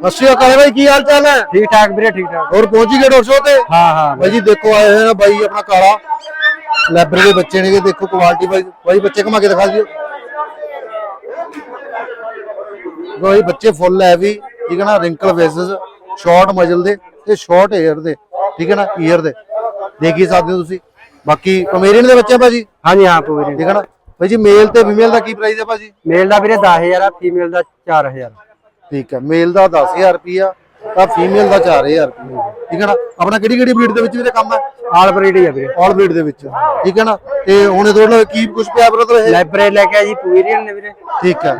ਸਤਿ ਸ਼੍ਰੀ ਅਕਾਲ ਬਾਈ ਕੀ ਹਾਲ ਚਾਲ ਹੈ? ਠੀਕ ਠਾਕ ਵੀਰੇ ਠੀਕ ਠਾਕ। ਹੋਰ ਪਹੁੰਚ ਗਏ ਸਾਹਿਬ ਤੇ? ਹਾਂ ਹਾਂ ਬਾਈ ਜੀ ਦੇਖੋ ਆਏ ਹੋਏ ਨੇ ਬਾਈ ਆਪਣਾ ਕਾਲਾ। ਲੈਬਰ ਦੇ ਬੱਚੇ ਨੇਗੇ ਦੇਖੋ ਕੁਆਲਿਟੀ ਬਾਈ। ਬਾਈ ਬੱਚੇ ਘੁਮਾ ਕੇ ਦਿਖਾ ਦਿਓ। ਬਾਈ ਬੱਚੇ ਫੁੱਲ ਹੈ ਵੀ ਠੀਕ ਹੈ ਨਾ ਰਿੰਕਲ ਫੇਸਸ ਸ਼ਾਰਟ ਮਜਲ ਦੇ ਤੇ ਸ਼ਾਰਟ ਏਅਰ ਦੇ ਠੀਕ ਹੈ ਨਾ ਈਅਰ ਦੇ। ਦੇਖੀ ਸਕਦੇ ਹੋ ਤੁਸੀਂ। ਬਾਕੀ ਕਮੇਰੀਅਨ ਦੇ ਬੱਚੇ ਆ ਭਾਜੀ? ਹਾਂਜੀ ਹਾਂ ਪੂਰੀ ਠੀਕ ਹੈ ਨਾ। ਬਾਈ ਜੀ ਮੇਲ ਤੇ ਫੀਮੇਲ ਦਾ ਕੀ ਪ੍ਰਾਈਸ ਹੈ ਭਾਜੀ? ਮੇਲ ਦਾ ਵੀਰੇ 10000 ਆ ਫੀਮੇਲ ਦਾ 4000 ਠੀਕ ਹੈ। ਮੇਲ ਦਾ 10000 ਰੁਪਿਆ ਤਾਂ ਫੀਮੇਲ ਦਾ 4000 ਰੁਪਿਆ ਠੀਕ ਹੈ ਨਾ? ਆਪਣਾ ਕਿਹੜੀ ਕਿਹੜੀ ਬਰੀਡ ਦੇ ਵਿੱਚ ਵੀਰੇ ਕੰਮ ਹੈ? ਆਲ ਬਰੀਡ ਹੀ ਆ ਵੀਰੇ। ਆਲ ਬਰੀਡ ਦੇ ਵਿੱਚ। ਠੀਕ ਹੈ ਨਾ? ਤੇ ਹੁਣ ਤੁਹਾਡੇ ਨਾਲ ਕੀ ਕੁਝ ਪਿਆ ਬਰਦਰ ਇਹ? ਲਾਇਬ੍ਰੇਰੀ ਲੈ ਕੇ ਆ ਜੀ ਪੂਰੀਅਨ ਨੇ ਵੀਰੇ। ਠੀਕ ਹੈ।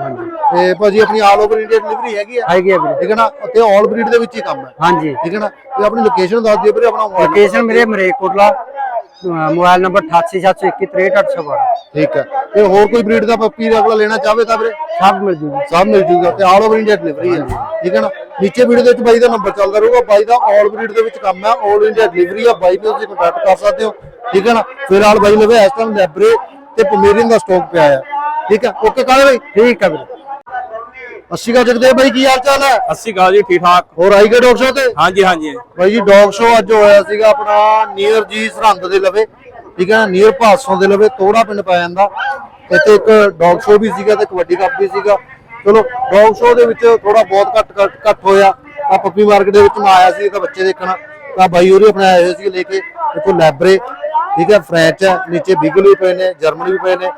ਤੇ ਭਾਜੀ ਆਪਣੀ ਆਲ ਓਵਰ ਇੰਡੀਆ ਡਿਲੀਵਰੀ ਹੈਗੀ ਆ ਹੈਗੀ ਆ ਵੀਰੇ। ਠੀਕ ਹੈ ਨਾ? ਤੇ ਆਲ ਬਰੀਡ ਦੇ ਵਿੱਚ ਹੀ ਕੰਮ ਹੈ। ਹਾਂਜੀ। ਠੀਕ ਹੈ ਨਾ? ਤੇ ਆਪਣੀ ਲੋਕੇਸ਼ਨ ਦੱਸ ਦਿਓ ਵੀਰੇ ਆਪਣਾ ਲੋਕੇਸ਼ਨ ਮੇਰੇ ਮਰੇਕੋਟਲਾ। ਮੋਬਾਈਲ ਨੰਬਰ 8871263812 ਠੀਕ ਹੈ। ਤੇ ਹੋਰ ਕੋਈ ਬਰੀਡ ਦਾ ਪੱਪੀ ਦਾ ਅਗਲਾ ਲੈਣਾ ਚਾਹਵੇ ਤਾਂ ਵੀਰੇ? ਸਭ ਮਿਲ ਜੂਗੀ। ਸਭ ਮਿਲ ਜੂਗਾ ਤੇ ਆਲ ਓਵਰ ਇੰਡੀਆ ਡਿਲੀਵਰੀ ਹੈ ਠੀਕ ਹੈ ਨਾ? ਨੀਚੇ ਵੀਡੀਓ ਦੇ ਵਿੱਚ ਬਾਈ ਦਾ ਨੰਬਰ ਚੱਲਦਾ ਰਹੂਗਾ। ਬਾਈ ਦਾ ਆਲ ਬਰੀਡ ਦੇ ਵਿੱਚ ਕੰਮ ਹੈ। ਆਲ ਇੰਡੀਆ ਡਿਲੀਵਰੀ ਹੈ। ਬਾਈ ਨੂੰ ਤੁਸੀਂ ਕੰਟੈਕਟ ਕਰ ਸਕਦੇ ਹੋ। ਠੀਕ ਹੈ ਨਾ? ਫਿਲਹਾਲ ਬਾਈ ਲਵੇ ਇਸ ਟਾਈਮ ਲੈਬਰੇ ਤੇ ਪਮੇਰੀਅਨ ਦਾ ਸਟਾਕ ਪਿਆ ਹੈ। ਠੀਕ ਹੈ? ਓਕੇ ਕਾਲੇ ਬਾਈ? ਠੀਕ ਆ ਵੀਰੇ। ਅੱਛੀ ਗਾ ਜਗਦੇਵ ਬਾਈ ਕੀ ਹਾਲ ਚਾਲ ਹੈ? ਅੱਸੀ ਗਾ ਜੀ ਠੀਕ ਠਾਕ। ਹੋਰ ਆਈ ਗਏ ਡਾਕਟਰ ਸਾਹਿਬ ਤੇ? ਹਾਂਜੀ ਹਾਂਜੀ। ਬਾਈ ਜੀ ਡੌਗ ਸ਼ੋ ਅੱਜ ਹੋਇਆ ਸੀਗਾ ਆਪਣਾ ਨੀਅਰ ਜੀ ਸਰਹੰਦ ਦੇ ਲਵੇ। ਠੀਕ ਹੈ ਨੀਅਰ ਭਾਸੋਂ ਦੇ ਲਵੇ ਤੋੜਾ ਪਿੰਡ ਪੈ ਜਾਂਦਾ। ਇੱਥੇ ਇੱਕ ਡੌਗ ਸ਼ੋ ਵੀ ਸੀਗਾ ਤੇ ਕਬੱਡੀ ਕੱਪ ਵੀ ਸੀਗਾ। ਚਲੋ ਡੌਗ ਸ਼ੋ ਦੇ ਵਿੱਚ ਥੋੜਾ ਬਹੁਤ ਘੱਟ ਘੱਟ ਹੋਇਆ। ਆ ਪੱਪੀ ਮਾਰਕੀਟ ਦੇ ਵਿੱਚ ਮੈਂ ਆਇਆ ਸੀ ਤਾਂ ਬੱਚੇ ਦੇਖਣ। ਤਾਂ ਬਾਈ ਹੋਰੀ ਆਪਣੇ ਆਏ ਹੋਏ ਸੀ ਲੈ ਕੇ। ਦੇਖੋ ਲੈਬਰੇ ਠੀਕ ਹੈ ਫ੍ਰੈਂਚ ਹੈ ਨੀਚੇ ਬਿਗਲ ਵੀ ਪਏ ਨੇ ਜਰਮਨ ਵੀ ਪਏ ਨੇ।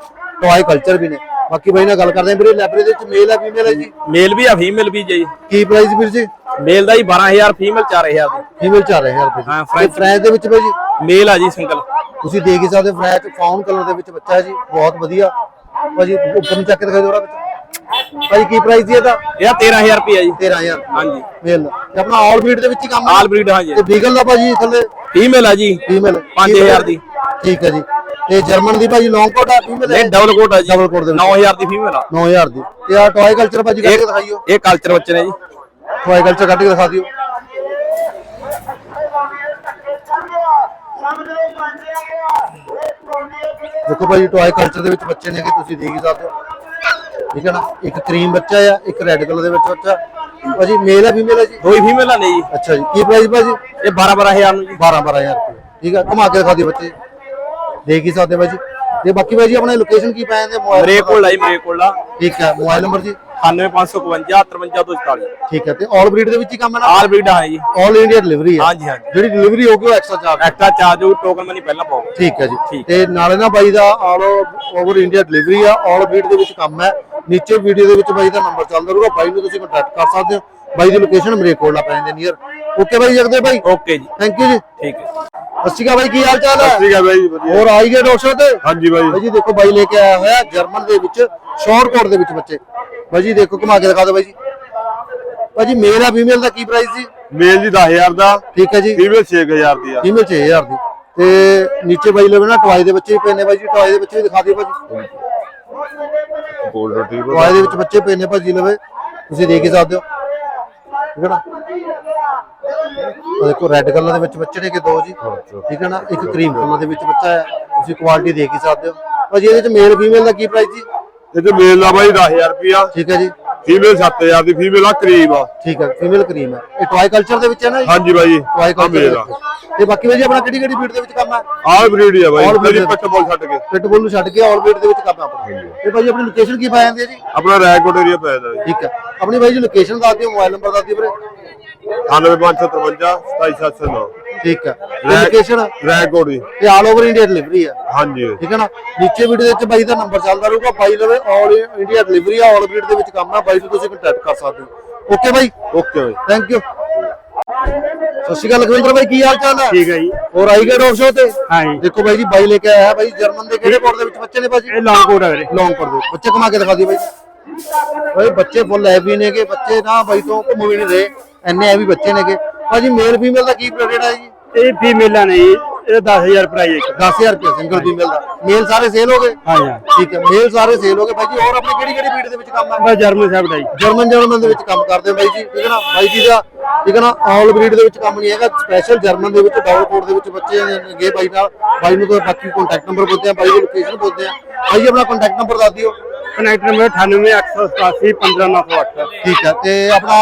ਟੌਏ ਕਲਚਰ ਵੀ ਨੇ। ਬਾਕੀ ਬਾਈ ਨਾਲ ਗੱਲ ਕਰਦੇ ਹਾਂ। ਵੀਰੇ ਲੈਬਰੇ ਦੇ ਵਿੱਚ ਮੇਲ ਹੈ ਫੀਮੇਲ ਹੈ ਜੀ? ਮੇਲ ਵੀ ਆ ਫੀਮੇਲ ਵੀ ਜੀ। ਕੀ ਪ੍ਰਾਈਸ ਵੀਰ ਜੀ? ਮੇਲ ਦਾ ਹੀ 12000 ਫੀਮੇਲ 4000 ਦੀ। ਫੀਮੇਲ 4000 ਰੁਪਏ ਹਾਂ, ਤੇ ਫ੍ਰੈਂਚ ਦੇ ਵਿੱਚ ਬਾਈ ਜੀ? ਮੇਲ ਆ ਜੀ ਸਿੰਗਲ ਤੁਸੀਂ ਦੇਖ ਹੀ ਸਕਦੇ ਫਰੈਚ ਫਾਊਨ ਕਲਰ ਦੇ ਵਿੱਚ ਬੱਚਾ ਹੈ ਜੀ। ਬਹੁਤ ਵਧੀਆ। ਭਾਜੀ ਉੱਪਰ ਨੂੰ ਚੱਕ ਕੇ ਦਿਖਾਈ ਬੱਚਾ ਭਾਜੀ ਕੀ ਪ੍ਰਾਈਸ ਦੀ ਇਹਦਾ? ਇਹਦਾ 13000 ਰੁਪਏ ਜੀ। 13000 ਹਾਂਜੀ। ਮੇਲ ਤੇ ਆਪਣਾ ਆਲ ਬਰੀਡ ਦੇ ਵਿੱਚ ਹੀ ਕੰਮ ਆਲ ਬਰੀਡ ਹਾਂਜੀ। ਤੇ ਬੀਗਲ ਦਾ ਭਾਜੀ ਥੱਲੇ? ਫੀਮੇਲ ਆ ਜੀ। ਫੀਮੇਲ 5000 ਦੀ। ਠੀਕ ਹੈ ਜੀ। ਤੇ ਜਰਮਨ ਦੀ ਭਾਜੀ ਲੌਂਗ ਕੋਟ ਆ ਫੀਮੇਲ ਇਹ ਡਬਲ ਕੋਟ ਆ ਜੀ। Double coat ਦੇ ਵਿੱਚ। 9000 ਦੀ ਫੀਮੇਲ ਆ। 9000 ਦੀ। ਤੇ ਆ ਟੌਏ ਕਲਚਰ ਭਾਜੀ ਕੱਢ ਕੇ ਦਿਖਾਈਓ। ਇਹ ਕਲਚਰ ਬੱਚੇ ਨੇ ਜੀ। ਟੌਏ ਕਲਚਰ ਕੱਢ ਕੇ ਦਿਖਾ ਦਿਓ। ਦੇਖੋ ਭਾਜੀ ਟੌਏ ਕਲਚਰ ਦੇ ਵਿੱਚ ਬੱਚੇ ਨੇ ਕਿ ਤੁਸੀਂ ਦੇਖ ਹੀ ਸਕਦੇ ਹੋ। ਠੀਕ ਹੈ ਨਾ? ਇੱਕ ਕਰੀਮ ਬੱਚਾ ਆ ਇੱਕ ਰੈੱਡ ਕਲਰ ਦੇ ਵਿੱਚ ਬੱਚਾ। ਭਾਜੀ ਮੇਲ ਹੈ ਫੀਮੇਲ ਹੈ ਜੀ? ਦੋਈ ਫੀਮੇਲ ਆ ਨੇ ਜੀ। ਅੱਛਾ ਜੀ ਕੀ ਪ੍ਰਾਈਸ ਭਾਜੀ? ਇਹ 12 12000 ਨੂੰ ਜੀ। 12 12000 ਰੁਪਏ। ਠੀਕ ਹੈ ਘੁਮਾ ਕੇ ਦਿਖਾ ਦਿਓ ਬੱਚੇ। ਦੇਖ ਹੀ ਸਕਦੇ ਭਾਜੀ ਤੇ ਬਾਕੀ ਭਾਜੀ ਆਪਣੇ ਲੋਕੇਸ਼ਨ ਕੀ ਪੈ ਜਾਂਦੇ? ਮੋਬਾਈਲ ਮਰੇ ਕੋਲ ਆਈ ਮਰੇ ਕੋਲ ਆ। ਠੀਕ ਹੈ ਮੋਬਾਈਲ ਨੰਬਰ ਜੀ? 98552 5344 ਠੀਕ ਹੈ ਤੇ ਆਲ ਬਰੀਡ ਦੇ ਵਿੱਚ ਹੀ ਕੰਮ ਹੈ ਨਾ? ਆਲ ਬਰੀਡ ਆ ਜੀ। ਆਲ ਇੰਡੀਆ ਡਿਲੀਵਰੀ ਹੈ ਹਾਂਜੀ ਹਾਂਜੀ। ਜਿਹੜੀ ਡਿਲੀਵਰੀ ਹੋਊਗੀ ਉਹ ਐਕਸਟਰਾ ਚਾਰਜ ਐਕਸਟਰਾ ਚਾਰਜ ਉਹ ਟੋਕਨ ਮਨੀ ਪਹਿਲਾਂ ਪਾਓ। ਠੀਕ ਹੈ ਜੀ। ਤੇ ਨਾਲੇ ਨਾ ਬਾਈ ਦਾ ਆਲ ਓਵਰ ਇੰਡੀਆ ਡਿਲੀਵਰੀ ਆ ਆਲ ਬਰੀਡ ਦੇ ਵਿੱਚ ਕੰਮ ਹੈ ਨੀਚੇ ਵੀਡੀਓ ਦੇ ਵਿੱਚ ਬਾਈ ਦਾ ਨੰਬਰ ਚੱਲਦਾ ਰਹੂਗਾ ਬਾਈ ਨੂੰ ਤੁਸੀਂ ਕੰਟੈਕਟ ਕਰ ਸਕਦੇ ਹੋ। ਬਾਈ ਦੀ ਲੋਕੇਸ਼ਨ ਮੇਰੇ ਕੋਲ ਆ ਪੈਂਦੇ ਨੀਅਰ ਓਕੇ ਬਾਈ ਜਗਦੇ ਬਾਈ। ਓਕੇ ਜੀ। ਥੈਂਕ ਯੂ ਜੀ। ਠੀਕ ਹੈ। ਅਕਾਲ ਬਾਈ ਕੀ ਹਾਲ ਚਾਲ ਹੈ? ਹੈ ਬਾਈ ਵਧੀਆ। ਹੋਰ ਆਈ ਗਏ ਡਾਕਟਰ ਤੇ? ਹਾਂਜੀ ਬਾਈ। ਬਾਈ ਜੀ ਦੇਖੋ ਬਾਈ ਲੈ ਕੇ ਆਇਆ ਹੋਇਆ ਜਰਮਨ ਦੇ ਵਿੱਚ ਸ਼ਾਰਟ ਕੋਟ ਦੇ ਵਿੱਚ ਬੱਚੇ। ਬਾਈ ਜੀ ਦੇਖੋ ਘੁਮਾ ਕੇ ਦਿਖਾ ਦਿਓ ਬਾਈ ਜੀ। ਬਾਈ ਜੀ ਮੇਲ ਆ ਫੀਮੇਲ ਦਾ ਕੀ ਪ੍ਰਾਈਸ ਸੀ ਮੇਲ ਦੀ 10000 ਦਾ। ਠੀਕ ਹੈ ਜੀ। ਫੀਮੇਲ 6000 ਦੀ ਆ। ਫੀਮੇਲ 6000 ਦੀ। ਤੇ ਨੀਚੇ ਬਾਈ ਲਵੇ ਨਾ ਟਵਾਈ ਦੇ ਬੱਚੇ ਵੀ ਪਏ ਨੇ ਬਾਈ ਜੀ। ਟਵਾਈ ਦੇ ਬੱਚੇ ਵੀ ਦਿਖਾ ਦਿਓ ਭਾਜੀ ਗੋਲਡ ਰਿਟਰੀਵਰ ਟਵਾਈ ਦੇ ਵਿੱਚ ਬੱਚੇ ਪਏ ਨੇ ਭਾਜੀ ਲਵੇ। ਤੁਸੀਂ ਦੇਖ ਹੀ ਸਕਦੇ ਹੋ। ਠੀਕ ਹੈ ਨਾ ਆਹ ਦੇਖੋ ਰੈੱਡ ਕਲਰ ਦੇ ਵਿੱਚ ਬੱਚੇ ਨੇ ਕਿ ਦੋ ਜੀ? ਠੀਕ ਹੈ ਨਾ? ਇੱਕ ਕਰੀਮ ਕਲਰ ਦੇ ਵਿੱਚ ਬੱਚਾ ਹੈ ਤੁਸੀਂ ਕੁਆਲਿਟੀ ਦੇਖ ਹੀ ਸਕਦੇ ਹੋ। ਭਾਜੀ ਇਹਦੇ ਵਿੱਚ ਮੇਲ ਫੀਮੇਲ ਦਾ ਕੀ ਪ੍ਰਾਈਸ ਜੀ? ਇਹ ਤੇ ਮੇਲ ਦਾ ਬਾਈ 10000 ਰੁਪਿਆ ਠੀਕ ਹੈ ਜੀ। ਫੀਮੇਲ 7000 ਦੀ ਫੀਮੇਲ ਆ ਕਰੀਬ ਆ। ਠੀਕ ਹੈ ਫੀਮੇਲ ਕਰੀਮ ਹੈ ਇਹ ਟਵਾਈ ਕਲਚਰ ਦੇ ਵਿੱਚ ਹੈ ਨਾ ਜੀ? ਹਾਂਜੀ ਬਾਈ ਆ। ਕਲਚਰ ਵਿੱਚ। ਤੇ ਬਾਕੀ ਭਾਜੀ ਆਪਣਾ ਕਿਹੜੀ ਕਿਹੜੀ ਬੀਟ ਦੇ ਵਿੱਚ ਕੰਮ ਹੈ ਆਲ ਬਰੀਡ ਹੀ ਆ ਬਾਈ All breed ਮੇਰੀ ਦੇ- ਪੱਟ ਬੋਲ ਛੱਡ ਕੇ। ਪਿਟਬੁਲ ਨੂੰ ਛੱਡ ਕੇ ਆਲ ਬੀਟ ਦੇ ਵਿੱਚ ਕੰਮ ਹੈ ਆਪਣਾ। ਤੇ ਭਾਜੀ ਆਪਣੀ ਲੋਕੇਸ਼ਨ ਕੀ ਪਾ ਜਾਂਦੀ ਹੈ ਜੀ? ਆਪਣਾ ਰੈਕੋਰਡ ਏਰੀਆ ਪੈ ਜਾਂਦਾ ਠੀਕ ਹੈ ਆਪਣੀ ਬਾਈ ਜੀ ਲੋਕੇਸ਼ਨ ਦੱਸ ਦਿਓ ਮੋਬਾਈਲ ਨੰਬਰ ਦੱਸ ਦਿਓ ਵੀਰੇ। 98553 27709 ਠੀਕ ਹੈ। ਲੋਕੇਸ਼ਨ ਰੈਕੋਰਡ ਹੀ ਤੇ ਆਲ ਓਵਰ ਇੰਡੀਆ ਡਿਲੀਵਰੀ ਹੈ ਹਾਂਜੀ। ਠੀਕ ਹੈ ਨਾ? ਨੀਚੇ ਵੀਡੀਓ ਦੇ ਵਿੱਚ ਬਾਈ ਦਾ ਨੰਬਰ ਚੱਲਦਾ ਰਹੂਗਾ। ਬਾਈ ਲਵੇ ਆਲ ਇੰਡੀਆ ਡਿਲੀਵਰੀ ਆ। ਆਲ ਬਰੀਡ ਦੇ ਵਿੱਚ ਕੰਮ ਆ। ਬਾਈ ਨੂੰ ਤੁਸੀਂ ਕੰਟੈਕਟ ਕਰ ਸਕਦੇ ਹੋ। Okay bye? Okay bye. Thank you ਸਤਿ ਸ਼੍ਰੀ ਅਕਾਲ ਲਖਵਿੰਦਰ ਬਾਈ ਕੀ ਹਾਲ ਚਾਲ ਹੈ? ਠੀਕ ਹੈ ਜੀ। ਹੋਰ ਆਈ ਗਏ ਡੌਗ ਸ਼ੋ ਤੇ? ਹਾਂ ਜੀ। ਦੇਖੋ ਬਾਈ ਜੀ ਬਾਈ ਲੈ ਕੇ ਆਇਆ ਹੈ ਬਾਈ ਜਰਮਨ ਦੇ ਕਿਹੜੇ ਕੋਡ ਦੇ ਵਿੱਚ ਬੱਚੇ ਨੇ ਭਾਜੀ ਇਹ ਲੌਂਗ ਕੋਟ ਆ ਵੀਰੇ। ਲੌਂਗ ਕੋਡ ਦੇ। ਬੱਚੇ ਕਮਾ ਕੇ ਦਿਖਾ ਦਿਓ ਬਾਈ। ਬਾਈ ਬੱਚੇ ਫੁੱਲ ਹੈਵੀ ਨੇਗੇ। ਬੱਚੇ ਨਾ ਬਾਈ ਤੋਂ ਘੁੰਮ ਵੀ ਨਹੀਂ ਰਹੇ। ਐਨੇ ਹੈਵੀ ਬੱਚੇ ਨੇਗੇ ਭਾਜੀ ਮੇਲ ਫੀਮੇਲ ਦਾ ਕੀ ਪ੍ਰੋਡਕਟ ਹੈ ਜੀ? ਇਹ ਫੀਮੇਲਾਂ ਨੇ ਜੀ ਇਹ 10000 ਪ੍ਰਾਈਸ ਇੱਕ। 10000 ਰੁਪਏ ਸਿੰਗਲ ਫੀਮੇਲ ਦਾ। ਮੇਲ ਸਾਰੇ ਸੇਲ ਹੋ ਗਏ? ਹਾਂ ਜੀ ਠੀਕ ਹੈ ਮੇਲ ਸਾਰੇ ਸੇਲ ਹੋ ਗਏ। ਬਾਈ ਜੀ ਹੋਰ ਆਪਣੇ ਕਿਹੜੀ ਕਿਹੜੀ ਬਰੀਡ ਦੇ ਵਿੱਚ ਕੰਮ ਹੈ ਬਸ ਜਰਮਨ ਸਾਹਿਬ ਦਾ ਜੀ। ਜਰਮਨ ਜਰਮਨ ਦੇ ਵਿੱਚ ਕੰਮ ਕਰਦੇ ਆ ਬਾਈ ਜੀ ਠੀਕ ਹੈ ਨਾ? ਬਾਈ ਜੀ ਦਾ ਠੀਕ ਹੈ ਨਾ? ਆਲ ਬਰੀਡ ਦੇ ਵਿੱਚ ਕੰਮ ਨਹੀਂ ਹੈਗਾ। ਸਪੈਸ਼ਲ ਜਰਮਨ ਦੇ ਵਿੱਚ ਕੋਡ ਦੇ ਵਿੱਚ ਬੱਚੇ ਗਏ ਬਾਈ ਨਾਲ। ਬਾਈ ਨੂੰ ਤਾਂ ਬਾਕੀ ਕੰਟੈਕਟ ਨੰਬਰ ਬੋਲਦੇ ਆ ਬਾਈ ਦੀ ਲੋਕੇਸ਼ਨ ਬੋਲਦੇ ਆ। ਬਾਈ ਜੀ ਆਪਣਾ ਕੰਟੈਕਟ ਨੰਬਰ ਦੱਸ ਦਿਓ। ਕਨੈਕਟ ਨੰਬਰ 98887 15908 ਠੀਕ ਹੈ ਤੇ ਆਪਣਾ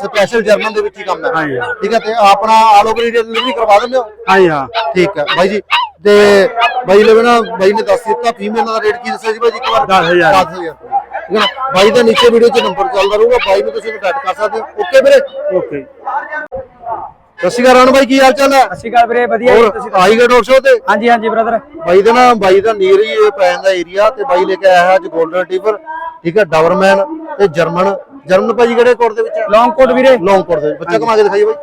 ਸਪੈਸ਼ਲ ਜਰਮਨ ਦੇ ਵਿੱਚ ਹੀ ਕੰਮ ਹੈ। ਹਾਂਜੀ। ਠੀਕ ਹੈ ਤੇ ਆਪਣਾ ਆਲ ਓਵਰ ਇੰਡੀਆ ਡਿਲੀਵਰੀ ਕਰਵਾ ਦਿੰਦੇ ਹੋ? ਹਾਂ ਜੀ ਹਾਂ। ਠੀਕ ਹੈ ਬਾਈ ਜੀ ਤੇ ਬਾਈ ਲਵੇ ਨਾ ਬਾਈ ਨੇ ਦੱਸ ਦਿੱਤਾ ਫੀਮੇਲ ਦਾ ਰੇਟ ਕੀ ਦੱਸਿਆ ਸੀ ਬਾਈ ਜੀ ਇੱਕ ਵਾਰ? 10,000 10,000 ਠੀਕ ਹੈ ਨਾ? ਬਾਈ ਦਾ ਨੀਚੇ ਵੀਡੀਓ 'ਚ ਨੰਬਰ ਚੱਲਦਾ ਰਹੂਗਾ ਬਾਈ ਨੂੰ ਤੁਸੀਂ ਕੰਟੈਕਟ ਕਰ ਸਕਦੇ ਹੋ। ਓਕੇ ਵੀਰੇ? ਓਕੇ ਸਤਿ ਸ਼੍ਰੀ ਅਕਾਲ ਰਾਣ ਬਾਈ ਕੀ ਹਾਲ ਚਾਲ ਹੈ? ਸਤਿ ਸ਼੍ਰੀ ਅਕਾਲ ਵੀਰੇ ਵਧੀਆ ਜੀ ਤੁਸੀਂ ਆਈ ਗਏ ਡਾਕਟਰ ਤੇ? ਹਾਂਜੀ ਹਾਂਜੀ ਬ੍ਰਦਰ ਬਾਈ ਦਾ ਨਾ ਬਾਈ ਦਾ ਨੀਅਰ ਹੀ ਇਹ ਪੈ ਜਾਂਦਾ ਏਰੀਆ ਤੇ ਬਾਈ ਲੈ ਕੇ ਆਇਆ ਹੈ ਅੱਜ 골ਡਨ ਟੀਵਰ ਠੀਕ ਹੈ ਡਾਵਰਮੈਨ ਤੇ ਜਰਮਨ ਜਰਮਨ ਭਾਜੀ ਕਿਹੜੇ ਕੋਡ ਦੇ ਵਿੱਚ ਲੌਂਗ ਕੋਟ ਵੀਰੇ। ਲੌਂਗ ਕੋਟ ਦੇ ਵਿੱਚ। ਬੱਚਾ ਕਮਾ ਕੇ ਦਿਖਾਈਏ ਬਾਈ।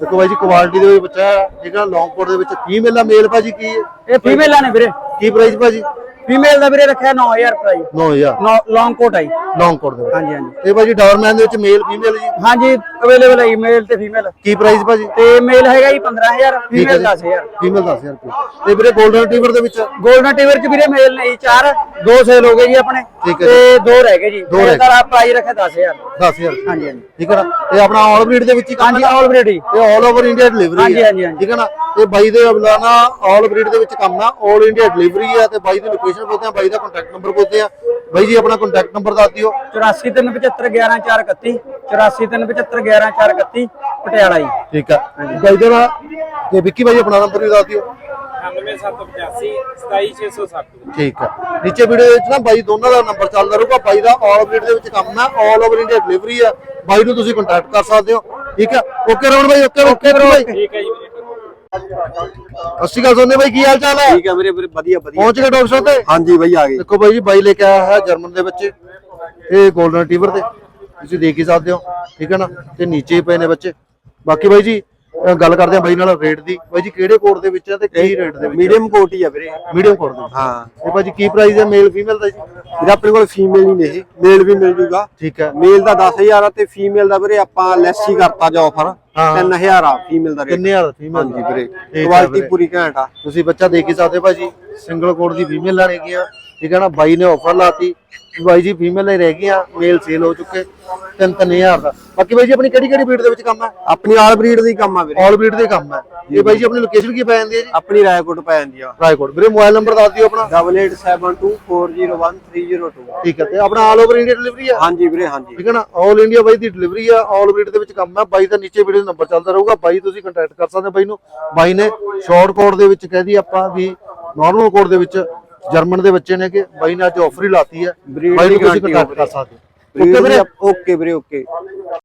ਦੇਖੋ ਬਾਈ ਜੀ ਕੁਆਲਿਟੀ ਦੇ ਵਿੱਚ ਬੱਚਾ ਹੈ ਠੀਕ ਹੈ ਲੌਂਗ ਕੋਟ ਦੇ ਵਿੱਚ। ਫੀਮੇਲ ਆ ਮੇਲ ਭਾਜੀ ਕੀ ਹੈ? ਇਹ ਫੀਮੇਲਾਂ ਨੇ ਵੀਰੇ। ਕੀ ਪ੍ਰਾਈਸ ਭਾਜੀ? ਫੀਮੇਲ ਦਾ ਵੀਰੇ ਰੱਖਿਆ 9000 ਪ੍ਰਾਈਸ 9000 ਲੌਂਗ ਕੋਟ ਆਈ ਲੌਂਗ ਕੋਟ ਦੇ ਵਿੱਚ। ਹਾਂਜੀ ਹਾਂਜੀ। ਤੇ ਭਾਜੀ ਡਾਵਰਮੈਨ ਦੇ ਵਿੱਚ ਮੇਲ ਫੀਮੇਲ ਜੀ? ਹਾਂਜੀ ਅਵੇਲੇਬਲ ਹੈ ਮੇਲ ਤੇ ਫੀਮੇਲ ਕੀ ਪ੍ਰਾਈਸ ਭਾਜੀ? ਤੇ ਮੇਲ ਹੈਗਾ ਜੀ 15000 ਫੀਮੇਲ 10000 ਫੀਮੇਲ 10000 ਰੁਪਏ। ਤੇ ਵੀਰੇ 골ਡਨ ਟੀਵਰ ਦੇ ਵਿੱਚ? 골ਡਨ ਟੀਵਰ ਚ ਵੀਰੇ ਮੇਲ ਨਹੀਂ ਚਾਰ। ਦੋ ਸੇਲ ਹੋ ਗਏ ਜੀ ਆਪਣੇ। ਹੈ ਤੇ ਦੋ ਰਹਿ ਗਏ ਜੀ। ਰਹਿ ਮੇਲ ਦਾ ਪ੍ਰਾਈਸ ਰੱਖਿਆ 10000 10000 ਹਾਂਜੀ ਹਾਂਜੀ। ਠੀਕ ਹੈ ਨਾ? ਤੇ ਆਪਣਾ ਆਲ ਬਰੀਡ ਦੇ ਵਿੱਚ ਹੀ ਹਾਂਜੀ ਹੈ ਆਲ ਬ੍ਰੇਡੀ ਤੇ ਆਲ ਓਵਰ ਇੰਡੀਆ ਡਿਲੀਵਰੀ ਹਾਂਜੀ, ਹਾਂਜੀ, ਹਾਂਜੀ। ਠੀਕ ਹੈ ਨਾ? ਤੇ ਬਾਈ ਦੇ ਬੁਲਾਣਾ ਆਲ ਬਰੀਡ ਦੇ ਵਿੱਚ ਕੰਮ ਆ। ਆਲ ਇੰਡੀਆ ਡਿਲੀਵਰੀ ਹੈ ਤੇ ਬਾਈ ਦੀ ਲੋਕੇਸ਼ਨ ਬੋਲਦੇ ਆ ਬਾਈ ਦਾ ਕੰਟੈਕਟ ਨੰਬਰ ਬੋਲਦੇ ਆ। ਬਾਈ ਜੀ ਆਪਣਾ ਕੰਟੈਕਟ ਨੰਬਰ ਦੱਸ ਦਿਓ। 8437111431 8437111431 ਪਟਿਆਲਾ ਜੀ। ਠੀਕ ਹੈ ਬਾਈ ਦੇ ਨਾਲ ਤੇ ਵਿੱਕੀ ਬਾਈ ਆਪਣਾ ਨੰਬਰ ਵੀ ਦੱਸ ਦਿਓ। 9785 27660 ਠੀਕ ਹੈ ਨੀਚੇ ਵੀਡੀਓ ਵਿੱਚ ਨਾ ਬਾਈ ਦੋਨਾਂ ਦਾ ਨੰਬਰ ਚੱਲਦਾ ਰਹੂਗਾ। ਬਾਈ ਦਾ ਆਲ ਬਰੀਡ ਦੇ ਵਿੱਚ ਕੰਮ ਹੈ ਆਲ ਓਵਰ ਇੰਡੀਆ ਡਿਲੀਵਰੀ ਆ। ਬਾਈ ਨੂੰ ਤੁਸੀਂ ਕੰਟੈਕਟ ਕਰ ਸਕਦੇ ਹੋ। ਠੀਕ ਹੈ ਓਕੇ ਰਮਨ ਬਾਈ ਓਕੇ ਓਕੇ ਬਾਈ। ਠੀਕ ਹੈ ਜੀ। ਸਤਿ ਸ਼੍ਰੀ ਅਕਾਲ ਸੋਨੇ ਬਾਈ ਕੀ ਹਾਲ ਚਾਲ ਹੈ? ਠੀਕ ਹੈ ਵੀਰੇ ਵੀਰੇ ਵਧੀਆ ਵਧੀਆ। ਪਹੁੰਚ ਗਏ ਡਾਕਟਰ ਸਾਹਿਬ ਤੇ? ਹਾਂਜੀ ਬਈ ਆ ਗਏ। ਦੇਖੋ ਬਾਈ ਜੀ ਬਾਈ ਲੈ ਕੇ ਆਇਆ ਹੈ ਜਰਮਨ ਦੇ ਬੱਚੇ ਇਹ 골ਡਨ ਟੀਵਰ ਦੇ ਤੁਸੀਂ ਦੇਖ ਹੀ ਸਕਦੇ ਹੋ। ਠੀਕ ਹੈ ਨਾ? ਤੇ ਨੀਚੇ ਹੀ ਪਏ ਨੇ ਬੱਚੇ। ਬਾਕੀ ਬਾਈ ਜੀ ਗੱਲ ਕਰਦੇ ਆ ਬਾਈ ਨਾਲ ਰੇਟ ਦੀ। ਬਾਈ ਜੀ ਕਿਹੜੇ ਕੋਡ ਦੇ ਵਿੱਚ ਆ ਤੇ ਕੀ ਰੇਟ ਦੇ ਵਿੱਚ ਮੀਡੀਅਮ ਕੋਟ ਹੀ ਆ ਵੀਰੇ। ਮੀਡੀਅਮ ਕੋਡ ਦੇ ਹਾਂ। ਇਹ ਬਾਈ ਜੀ ਕੀ ਪ੍ਰਾਈਸ ਹੈ? ਮੇਲ ਫੀਮੇਲ ਦਾ ਜੀ? ਵੀਰੇ ਆਪਣੇ ਕੋਲ ਫੀਮੇਲ ਹੀ ਨੇ ਇਹ ਮੇਲ ਵੀ ਮਿਲ ਜੂਗਾ। ਠੀਕ ਹੈ। ਮੇਲ ਦਾ 10000 ਆ ਤੇ ਫੀਮੇਲ ਦਾ ਵੀਰੇ ਆਪਾਂ ਲੈਸ ਹੀ ਕਰਤਾ ਜੋ ਆਫਰ ਹਾਂ। 3000 ਆ ਫੀਮੇਲ ਦਾ ਰੇਟ ਕਿੰਨੇ ਹਾਲ ਫੀਮੇਲ ਹਾਂਜੀ ਵੀਰੇ। ਕੁਆਲਿਟੀ। ਪੂਰੀ ਘੈਂਟ ਆ। ਤੁਸੀਂ ਬੱਚਾ ਦੇਖ ਹੀ ਸਕਦੇ ਹੋ ਭਾਜੀ ਸਿੰਗਲ ਕੋਡ ਦੀ ਫੀਮੇਲ ਲੈਣੀ ਗਿਆ ਠੀਕ ਹੈ ਨਾ ਬਾਈ ਨੇ ਆਫਰ ਲਾਤੀ ਬਾਈ ਜੀ ਫੀਮੇਲ ਹੀ ਰਹਿ ਗਈਆਂ ਮੇਲ ਸੇਲ ਹੋ ਚੁੱਕੇ ਤਿੰਨ ਤਿੰਨ ਹਜ਼ਾਰ ਦਾ। ਬਾਕੀ ਬਾਈ ਜੀ ਆਪਣੀ ਕਿਹੜੀ ਕਿਹੜੀ ਬਰੀਡ ਦੇ ਵਿੱਚ ਕੰਮ ਹੈ? ਆਪਣੀ ਆਲ ਬਰੀਡ ਦਾ ਹੀ ਕੰਮ ਆ ਵੀਰੇ। ਆਲ ਬਰੀਡ ਦੇ ਕੰਮ ਹੈ। ਇਹ ਬਾਈ ਜੀ। ਆਪਣੀ ਲੋਕੇਸ਼ਨ ਕੀ ਪੈ ਜਾਂਦੀ ਹੈ ਜੀ? ਆਪਣੀ ਰਾਏਕੋਟ ਪੈ ਜਾਂਦੀ ਆ। ਰਾਏਕੋਟ। ਵੀਰੇ ਮੋਬਾਈਲ ਨੰਬਰ ਦੱਸ ਦਿਓ ਆਪਣਾ। 8872401302 ਠੀਕ ਹੈ ਤੇ ਆਪਣਾ ਆਲ ਓਵਰ ਇੰਡੀਆ ਡਿਲੀਵਰੀ ਹੈ ਹਾਂਜੀ ਵੀਰੇ ਹਾਂਜੀ। ਠੀਕ ਹੈ ਨਾ ਆਲ ਇੰਡੀਆ ਬਾਈ ਦੀ ਡਿਲੀਵਰੀ ਆ ਆਲ ਬਰੀਡ ਦੇ ਵਿੱਚ ਕੰਮ ਹੈ ਬਾਈ ਦਾ ਨੀਚੇ ਵੀਡੀਓ ਨੰਬਰ ਚੱਲਦਾ ਰਹੂਗਾ ਬਾਈ ਤੁਸੀਂ ਕੰਟੈਕਟ ਕਰ ਸਕਦੇ ਹੋ ਬਾਈ ਨੂੰ। ਬਾਈ ਨੇ ਸ਼ਾਰਟ ਕੋਡ ਦੇ ਵਿੱਚ ਕਹਿ ਦੀ ਆਪਾਂ ਵੀ ਨਾਰਮਲ ਕੋਡ ਦੇ ਵਿੱਚ ਜਰਮਨ ਦੇ ਬੱਚੇ ਨੇ ਕਿ ਬਾਈ ਨੇ ਅੱਜ ਆਫਰ ਹੀ ਲਾਤੀ ਹੈ। ਬਾਈ ਨੂੰ ਤੁਸੀਂ ਕੰਟੈਕਟ ਕਰ। ਸਕਦੇ ਹੋ। ਓਕੇ ਵੀਰੇ? ਓਕੇ ਵੀਰੇ ਓਕੇ।